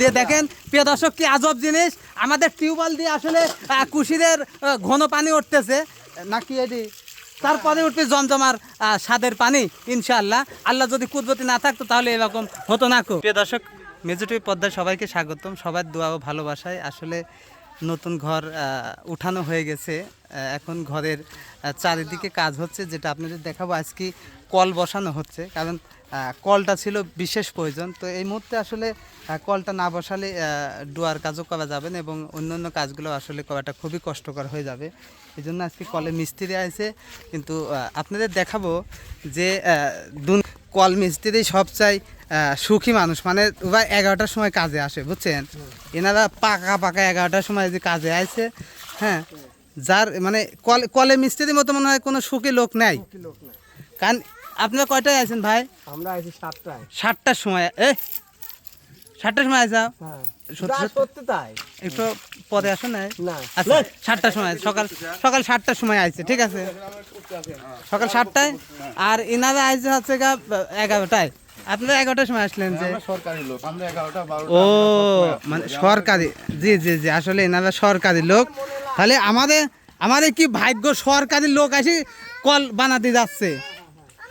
দিয়ে দেখেন, প্রিয় দর্শক, কি আজব জিনিস। আমাদের টিউবওয়েল দিয়ে আসলে কুশিদের ঘন পানি উঠতেছে। নাকি এটি তারপরে উঠতে জমজমার স্বাদের পানি, ইনশাআল্লাহ। আল্লাহ যদি কুদরতি না থাকতো, তাহলে এরকম হতো না প্রিয় দর্শক মেজুটি পদ্মায় সবাইকে স্বাগতম। সবার দোয়া ও ভালোবাসায় আসলে নতুন ঘর উঠানো হয়ে গেছে। এখন ঘরের চারিদিকে কাজ হচ্ছে, যেটা আপনাদের দেখাবো। আজকে কল বসানো হচ্ছে, কারণ কলটা ছিল বিশেষ প্রয়োজন। তো এই মুহূর্তে আসলে কলটা না বসালে ডুয়ার কাজও করা যাবে না এবং অন্যান্য কাজগুলো আসলে করাটা খুবই কষ্টকর হয়ে যাবে। এই জন্য আজকে কলে মিস্ত্রি আছে কিন্তু আপনাদের দেখাবো যে কল মিস্ত্রি সব চাই সুখী মানুষ। মানে ওরা এগারোটার সময় কাজে আসে বুঝছেন? এনারা পাকা পাকা এগারোটার সময় যে কাজে আসে হ্যাঁ? যার মানে কল কলে মিস্ত্রির মতো মনে হয় কোনো সুখী লোক নাই। কারণ আপনারা কয়টায় আছেন ভাই? আমরা আছি সাতটায়। সাতটার সময় এ সাতটার সময় আসা হ্যাঁ। সত্যি তাই। একটু পরে আসো না? না। আচ্ছা সাতটার সময় সকাল সকাল সাতটার সময় আসছে ঠিক আছে? সকাল সাতটায়? আর ইনারা হচ্ছে গা এগারোটায়। আপনারা এগারোটার সময় আসলেন যে। সরকারি লোক আমরা এগারোটা বারোটা ও মানে সরকারি। জি জি জি আসলে এনারা সরকারি লোক। তাহলে আমাদের আমাদের কি ভাগ্য সরকারি লোক আসি কল বানাতে যাচ্ছে?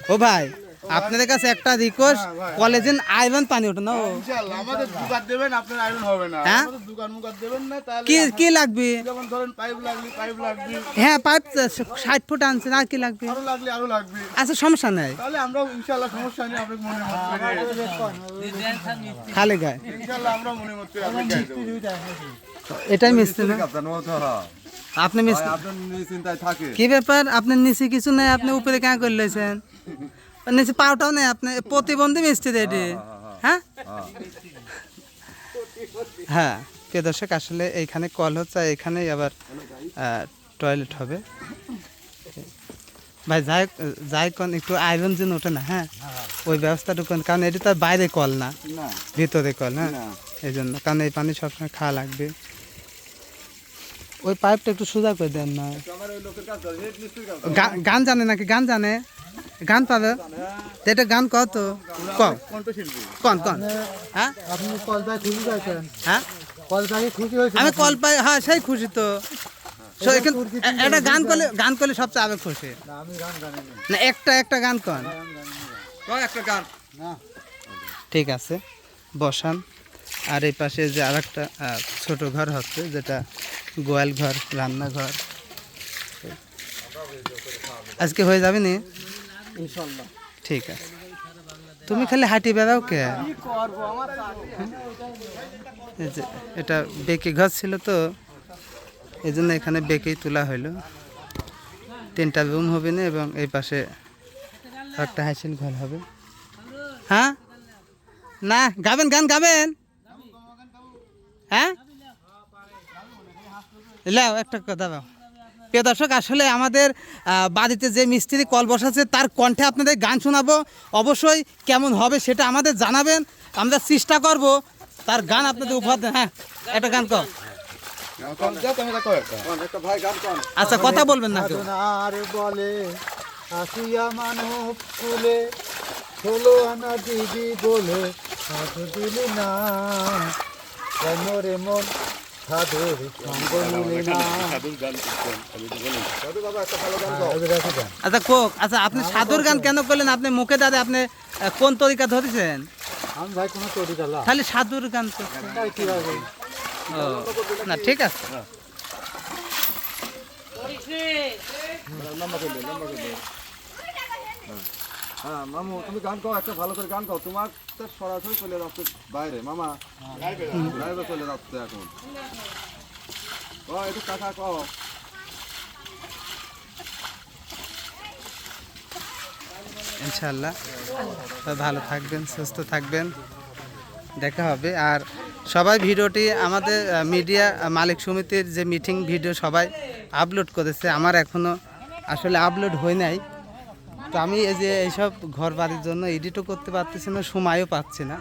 ও ভাই। আপনাদের কাছে একটা রিকোয়েস্ট কলেজে আয়রন পানি ওঠে না ও? ইনশাআল্লাহ আমাদের দোকান দেবেন আপনার আয়রন হবে না। হ্যাঁ? আমাদের দোকান মুকান দেবেন না তাহলে কি কি লাগবে? যেমন ধরেন পাইপ লাগবে পাইপ লাগবে হ্যাঁ পাইপ ষাট ফুট আনছেন আর কি লাগবে? আরও লাগলে আরও লাগবে। আচ্ছা সমস্যা নেই। তাহলে আমরা ইনশাআল্লাহ সমস্যা নেই আপনাকে মনে মতো খালি গায়ে। ইনশাআল্লাহ আমরা মনে মতো আপনাকে এটাই মিস্ত্রি না। আপনি মিস্ত্রি আপনার চিন্তায় থাকে। কি ব্যাপার? আপনার নিচে কিছু নাই আপনি উপরে কেন করে লইছেন? নিচে পাওটাও নেই আপনি প্রতিবন্ধী মিস্ত্রি এটি। হ্যাঁ হ্যাঁ প্রিয় দর্শক আসলে এইখানে কল হচ্ছে এখানেই আবার টয়লেট হবে। ভাই যাই যাই কোন একটু আয়রন যেন ওঠে না হ্যাঁ? ওই ব্যবস্থাটুকু কারণ এটি তার বাইরে কল না না। ভিতরে কল হ্যাঁ? এই জন্য কারণ এই পানি সবসময় খাওয়া লাগবে। ওই পাইপটা একটু সোজা করে দেন না। গান জানে নাকি? গান জানে? গান পাবে? তো এটা গান কত কম কণ্ঠশিল্পী কন কন। হ্যাঁ? আপনি কলপায় খুশি হয়েছেন। হ্যাঁ? কলপায় খুশি হয়েছেন আমি কল পাই হ্যাঁ সেই খুশি তো। So, এখান- এ- এটা গান করলে গান করলে সবচেয়ে খুশি। আমি না। না একটা একটা গান কন। একটা গান। ঠিক আছে বসান। আর এই পাশে যে আর একটা ছোট ঘর হচ্ছে যেটা গোয়াল ঘর রান্নাঘর। আজকে হয়ে যাবে নি? ঠিক আছে। তুমি খালি হাঁটি বেড়াও কে? এটা বেঁকে ঘর ছিল তো এই জন্য এখানে বেঁকেই তোলা হইল। তিনটা রুম হবে না এবং এই পাশে একটা হাইসেল ঘর হবে। হ্যাঁ? না, গাবেন, গান গাবেন। হ্যাঁ? লাও একটা কথা দাও। প্রিয় দর্শক, আসলে আমাদের বাড়িতে যে মিস্ত্রি কল বসাচ্ছে তার কণ্ঠে আপনাদের গান শোনাবো। অবশ্যই কেমন হবে সেটা আমাদের জানাবেন। আমরা চেষ্টা করব তার গান আপনাদের উপহার দেন। হ্যাঁ একটা গান কর। আচ্ছা কথা বলবেন না বলে দিদি বলে রে মন হ্যাঁ। আচ্ছা কোক আচ্ছা আপনি সাধুর গান কেন করলেন? আপনি মুখে দাদা আপনি কোন তরিকা ধরেছেন? আমি ভাই কোনো খালি সাধুর গান না ঠিক আছে। হ্যাঁ মামু, তুমি গান গাও, একটা ভালো করে গান গাও। তোমার তো সরাসরি চলে যাচ্ছে বাইরে। মামা লাইভে চলে যাচ্ছে এখন। ও একটু কাকা, কও। ইনশাল্লাহ ভালো থাকবেন, সুস্থ থাকবেন। দেখা হবে। আর সবাই ভিডিওটি আমাদের মিডিয়া মালিক সমিতির যে মিটিং ভিডিও সবাই আপলোড করেছে। আমার এখনও আসলে আপলোড হয় নাই। তো আমি এই যে এইসব ঘর বাড়ির জন্য এডিটও করতে পারতেছি না, সময়ও পাচ্ছি না।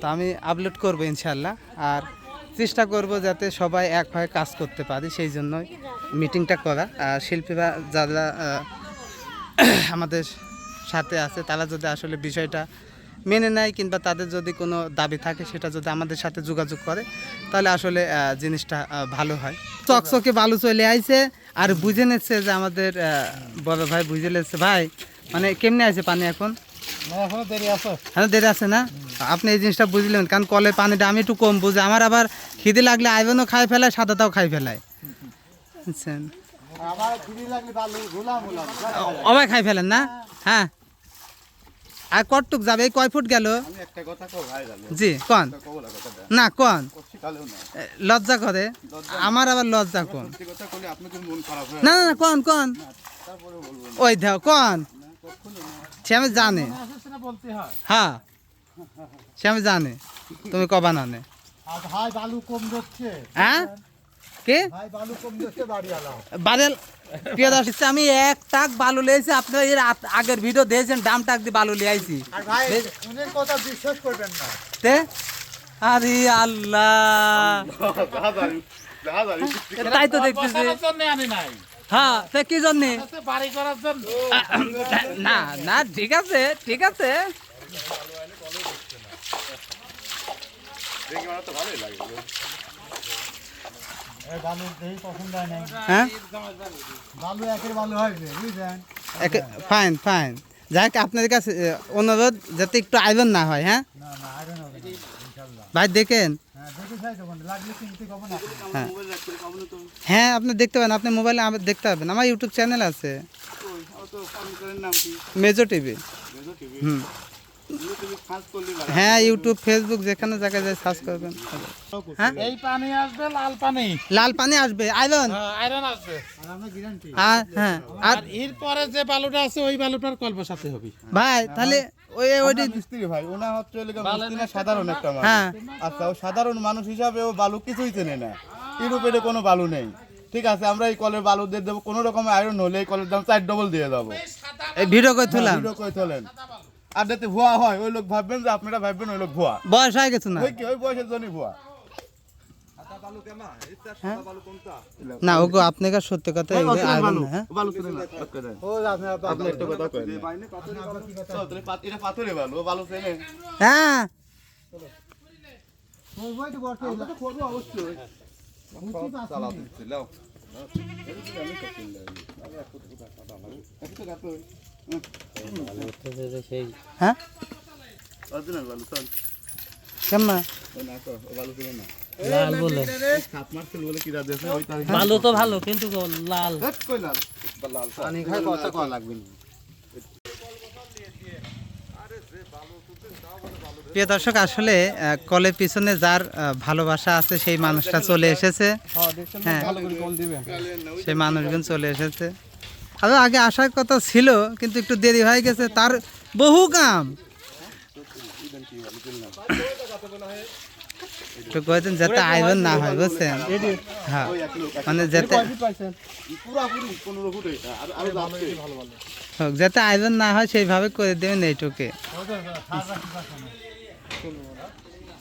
তো আমি আপলোড করব ইনশাল্লাহ আর চেষ্টা করব যাতে সবাই এক হয়ে কাজ করতে পারি, সেই জন্যই মিটিংটা করা। আর শিল্পীরা যারা আমাদের সাথে আছে, তারা যদি আসলে বিষয়টা মেনে নেয় কিংবা তাদের যদি কোনো দাবি থাকে, সেটা যদি আমাদের সাথে যোগাযোগ করে, তাহলে আসলে জিনিসটা ভালো হয়। চকচকে বালু চলে আইছে আর বুঝে নিচ্ছে যে আমাদের বড় ভাই বুঝে নিচ্ছে। ভাই মানে কেমনে আছে পানি এখন? হ্যাঁ দেরি আছে। না? আপনি এই জিনিসটা বুঝলেন কারণ কলের পানিটা আমি একটু কম বুঝি। আমার আবার খিদে লাগলে আইবেনও খাই ফেলায় সাদাটাও খাই ফেলায়। বুঝছেন গোলাম অবাই খাই ফেলেন না? হ্যাঁ। আর কটটুক যাবে? এই কয় ফুট গেল? আমি একটা কথা কও ভাই জানো। জি কন। না কন। লজ্জা করে? আমার আবার লজ্জা কোন। সত্যি কথা বলে আপনাদের খারাপ না না না কন কন। ওই দেও কন। সে আমি জানে। বলতে হ্যাঁ। সে আমি জানে। তুমি কবা নানে হ্যাঁ? কে? ভাই বালু কম যাচ্ছে বাড়ি প্রিয় দর্শক আমি এক টাক বালু লিয়েছি আপনারা এর আগের ভিডিও দিয়েছেন ডাম টাক দিয়ে বালু লিয়াইছি আর কথা বিশ্বাস করবেন না। তে? আরে আল্লাহ। তাই তো দেখতেছি। জন্য আনি নাই। হ্যাঁ তে কি জন্য? বাড়ি করার জন্য। না না ঠিক আছে ঠিক আছে। ভালোই লাগে এই বালু দেই পছন্দ হয় নাই। হ্যাঁ? বালু একের বালু হয়েছে বুঝলেন? ফাইন ফাইন যাই হোক আপনাদের কাছে অনুরোধ যাতে একটু আইবেন না হয় হ্যাঁ? আয়রন ভাই দেখেন। হ্যাঁ দেখে চাই তখন লাগলে কিনতে কব না হ্যাঁ। হ্যাঁ আপনি দেখতে পাবেন আপনি মোবাইলে আমার দেখতে পাবেন আমার ইউটিউব চ্যানেল আছে। মেজো টিভি। হুম। হ্যাঁ ইউটিউব ফেসবুক যেখানে জায়গায় যায় সার্চ করবেন। হ্যাঁ? এই পানি আসবে লাল পানি। লাল পানি আসবে আইবেন আয়রন আসবে। আর আমরা গ্যারান্টি আর হ্যাঁ আর এর পরে যে বালুটা আছে ওই বালুটার কল্প সাথে হবে। ভাই তাহলে ওই ওইটি মিস্ত্রি ভাই ওনা হচ্ছে মিস্ত্রি না সাধারণ একটা মানুষ। হ্যাঁ। আচ্ছা ও সাধারণ মানুষ হিসাবে ও বালু কিছুই চেনে না। ইউরোপের কোনো বালু নেই। ঠিক আছে আমরা এই কলের বালু দিয়ে দেবো। কোনো রকম আয়রন হলে এই কলের দাম চার ডবল দিয়ে দেবো। এই ভিডিও করে তুলাম। ভিডিও করে তোলেন। আর যাতে ভুয়া হয় ওই লোক ভাববেন যে আপনারা ভাববেন ওই লোক ভুয়া। বয়স হয়ে গেছে না? ওই কি ওই বয়সের জন্যই ভুয়া। না ওগো আপনি কার সত্যি কথা হ্যাঁ? হ্যাঁ? অবশ্যই। হ্যাঁ। কেমন। লাল বলে। ভালো তো ভালো কিন্তু লাল। প্রিয় দর্শক আসলে কলের পিছনে যার ভালোবাসা আছে সেই মানুষটা চলে এসেছে। হ্যাঁ সেই মানুষজন চলে এসেছে। আরও আগে আসার কথা ছিল কিন্তু একটু দেরি হয়ে গেছে। তার বহু কাম। একটু কয়েছেন যাতে আইবেন না হয় বুঝছেন? হ্যাঁ মানে যাতে। হোক, যাতে আইবেন না হয় সেইভাবে করে দেবেন এইটুকে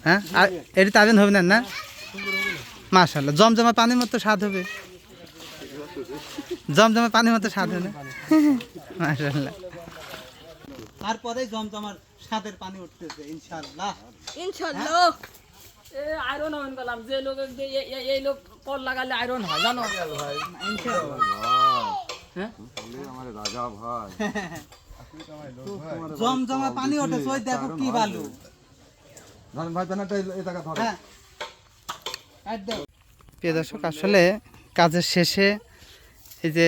হ্যাঁ আর এটি তাবেন হবে না না? মাশাল্লাহ জমজমা পানির মতো স্বাদ হবে। জমজমা পানির মতো স্বাদ মাশাল্লাহ তারপরে জমজমার স্বাদের পানি উঠতেছে ইনশাআল্লাহ। ইনশাল্লাহ এ আয়রন হন গেলাম। যে লোক এই লোক কল লাগালে আয়রন হয় জানো? হ্যাঁ? আমার রাজা ভাই জমজমা পানি উঠেছে ওই দেখো কি বালু। ধরেন ভাই ব্যানারটা এই জায়গা ধরে। হ্যাঁ। প্রিয় দর্শক আসলে কাজের শেষে এই যে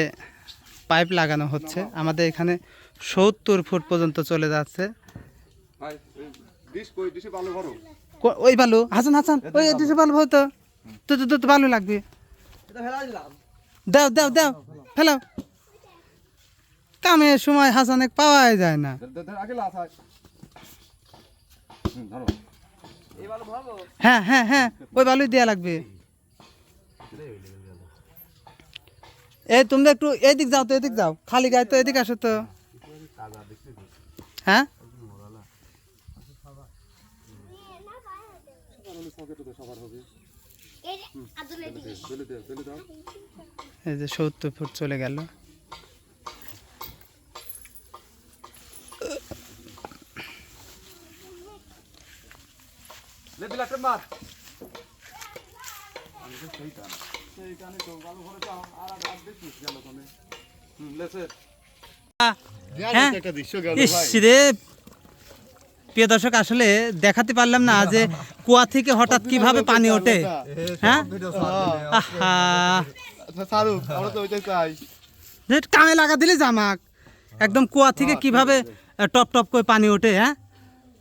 পাইপ লাগানো হচ্ছে আমাদের এখানে সত্তর ফুট পর্যন্ত চলে যাচ্ছে। ওই বালু হাসান হাসান ওই এদিকে বালু হতো তো। তো তো বালু লাগবে। দাও দাও দাও ফেলাও। কামের সময় হাসানে পাওয়াই যায় না। হয় হ্যাঁ হ্যাঁ হ্যাঁ ওই বালুই দেওয়া লাগবে। এই তোমরা একটু এদিক যাও তো এদিক যাও। খালি গায়ে তো এদিক আসো তো। হ্যাঁ? এই যে সত্তর ফুট চলে গেল। মার হুম, লেছে। হ্যাঁ একটা দৃশ্য গেল ইস রে। প্রিয় দর্শক আসলে দেখাতে পারলাম না যে কুয়া থেকে হঠাৎ কীভাবে পানি ওঠে। হ্যাঁ? আহা। আচ্ছা কামে লাগা দিলে জামাক একদম কুয়া থেকে কীভাবে টপ টপ করে পানি ওঠে হ্যাঁ?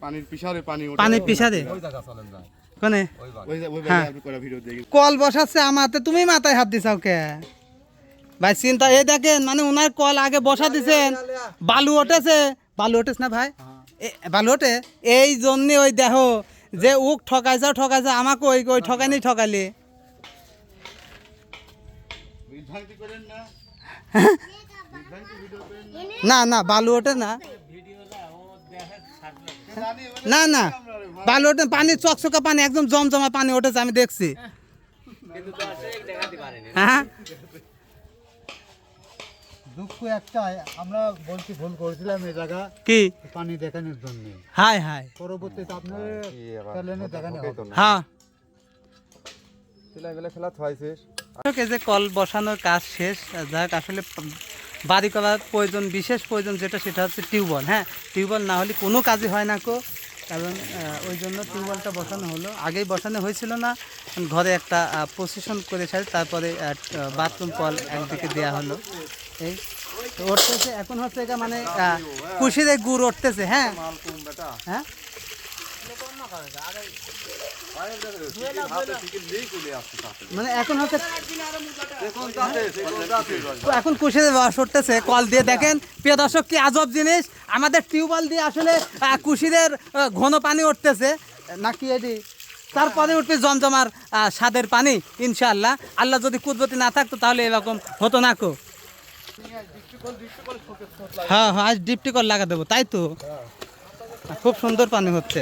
পানির পিসারে পানি ওঠে। পানি পিসাদে কোনে? হ্যাঁ। কল বসাচ্ছে আমাতে তুমি মাথায় হাত দিছাও কে? ভাই চিন্তা এই দেখেন মানে ওনার কল আগে বসা দিছেন বালু ওঠেছে। বালু ওঠেছ না ভাই? বালু ওঠে? এই জন্যে ওই দেহ যে উক ঠকাইছাও ঠকাইছে আমাকে ওই ওই ঠকাইনি ঠকালি না। না না বালু ওঠে না। না না। বালু ওঠে পানি চকচকা পানি একদম জমজমা পানি ওঠেছে আমি দেখছি। হ্যাঁ? দুঃখ একটাই আমরা বলছি ভুল করেছিলাম এই জায়গা। কি? পানি দেখানোর জন্য। হাই হাই পরবর্তীতে আপনার চ্যানেলে দেখানো হবে। হ্যাঁ। ছেলেবেলা খেলা থাইছিস এই যে কল বসানোর কাজ শেষ যাক আসলে বাড়ি করার প্রয়োজন বিশেষ প্রয়োজন যেটা সেটা হচ্ছে টিউবওয়েল হ্যাঁ? টিউবওয়েল না হলে কোনো কাজই হয় না কো। কারণ ওই জন্য টিউবওয়েলটা বসানো হলো। আগেই বসানো হয়েছিল না, ঘরে একটা পজিশন করে তারপরে বাথরুম কল একদিকে দেওয়া হলো। এই উঠতেছে, এখন হচ্ছে এটা মানে কুশিরে গুড় উঠতেছে হ্যাঁ? হ্যাঁ? মানে এখন হচ্ছে এখন কুশিতে রস উঠতেছে কল দিয়ে দেখেন। প্রিয় দর্শক, কি আজব জিনিস। আমাদের টিউবওয়েল দিয়ে আসলে কুশিদের ঘন পানি উঠতেছে। নাকি এটি তারপরে উঠবে জমজমার স্বাদের পানি, ইনশাআল্লাহ। আল্লাহ যদি কুদরতি না থাকতো, তাহলে এরকম হতো না কো। হ্যাঁ হ্যাঁ আজ ডিপটি লাগা দেবো, তাই তো? খুব সুন্দর পানি হচ্ছে।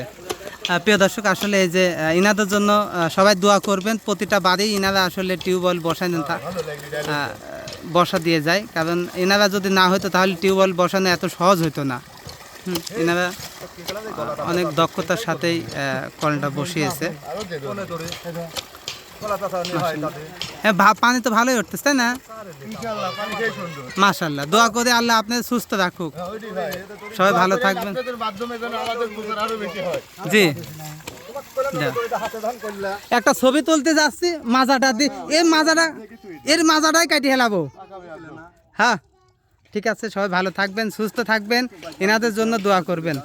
প্রিয় দর্শক, আসলে এই যে ইনাদের জন্য সবাই দোয়া করবেন। প্রতিটা বাড়ি ইনারা আসলে টিউবওয়েল বসায় দেন বসা দিয়ে যায়। কারণ এনারা যদি না হতো তাহলে টিউবওয়েল বসানো এত সহজ হতো না। এনারা অনেক দক্ষতার সাথেই কলটা বসিয়েছে। হ্যাঁ ভা- পানি তো ভালোই উঠতেছে তাই না? মাশাল্লাহ দোয়া করে আল্লাহ আপনাদের সুস্থ রাখুক। সবাই ভালো থাকবেন। হয়। জি। একটা ছবি তুলতে যাচ্ছি মাজাটা দি এই মাজাটা এর মাজাটাই কাটি হেলাবো হ্যাঁ ঠিক আছে সবাই ভালো থাকবেন সুস্থ থাকবেন এনাদের জন্য দোয়া করবেন।